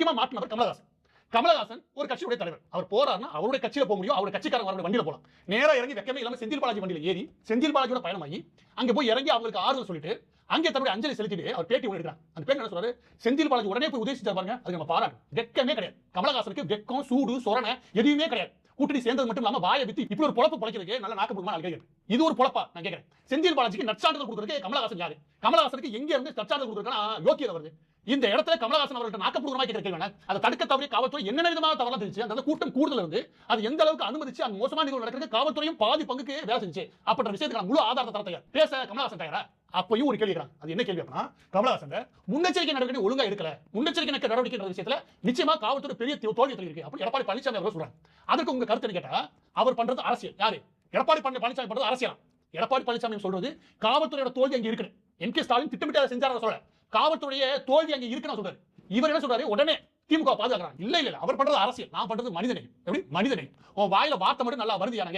முக்கியமா மாட்டினவர் கமலஹாசன். கமலஹாசன் ஒரு கட்சியுடைய தலைவர். அவர் போறாருன்னா அவருடைய கட்சியில போக முடியும். அவருடைய கட்சிக்காரங்க அவருடைய வண்டியில போலாம். நேரா இறங்கி வெக்கமே இல்லாம செந்தில் பாலாஜி வண்டியில ஏறி செந்தில் பாலாஜியோட பயணமாகி அங்க போய் இறங்கி அவங்களுக்கு ஆறுதல் சொல்லிட்டு அங்கே தன்னுடைய அஞ்சலி செலுத்திட்டு அவர் பேட்டி ஒன்று எடுக்கிறார். அந்த பேர் என்ன சொல்றாரு? செந்தில் பாலாஜி உடனே போய் உதவி செஞ்சார் பாருங்க அது நம்ம பாராட்டு. வெக்கமே கிடையாது. கமலஹாசனுக்கு வெக்கம் சூடு சொரண எதுவுமே கிடையாது. கூட்டணி சேர்ந்தது மட்டும் இல்லாம வாயை வித்து இப்படி ஒரு பொழப்பு பொழைக்கிறதுக்கு நல்ல நாக்கு புடுமா கேட்கிறேன் இது ஒரு பொழப்பா? நான் கேட்கிறேன். செந்தில் பாலாஜிக்கு நற்சான்றிதழ் கொடுக்கறதுக்கு கமலஹாசன் யாரு? கமலஹாசனுக்கு எங்க இருந்து நற்சான்றிதழ் கொடுக்கறதுனா யோக்கியதை வருது இந்த இடத்துல கமலஹாசன் அவர்கள்ட்ட நாக்கப்பூர்வமாக கேட்கிற கேள்வி அதை தடுக்க தவறி காவல்துறை என்னென்ன விதமாக தவறாக தெரிஞ்சு அந்த கூட்டம் கூடுதல் இருந்து அது எந்த அளவுக்கு அனுமதிச்சு அந்த மோசமான நிகழ்வு நடக்கிறது காவல்துறையும் பாதி பங்குக்கு வேலை செஞ்சு அப்படின்ற விஷயத்துக்கு நான் முழு ஆதாரத்தை தர தயார் பேச கமலஹாசன் தயாரா? அப்பயும் ஒரு கேள்வி அது என்ன கேள்வி அப்படின்னா கமலஹாசன் முன்னெச்சரிக்கை நடவடிக்கை ஒழுங்கா எடுக்கல. முன்னெச்சரிக்கை நடக்க நடவடிக்கை விஷயத்துல நிச்சயமா காவல்துறை பெரிய தோல்வி இருக்கு அப்படி எடப்பாடி பழனிசாமி அவர்கள் சொல்றாங்க அதுக்கு உங்க கருத்து கேட்டா அவர் பண்றது அரசியல். யாரு? எடப்பாடி பழனிசாமி பண்றது அரசியல்? எடப்பாடி பழனிசாமி சொல்றது காவல்துறையோட தோல்வி அங்க இருக்கு என் கே ஸ்டாலின் திட்டமிட்டு அதை செஞ்சார சொல்ல காவல்துறைய தோல்வி அங்க இருக்குன்னு சொல்றாரு. இவர் என்ன சொல்றாரு? உடனே திமுக பாதுகாக்கிறாங்க. இல்ல இல்ல அவர் பண்றது அரசியல். நான் பண்றது மனிதனை எப்படி? மனிதனை உன் வாயில வார்த்தை மட்டும் நல்லா வருது எனக்கு.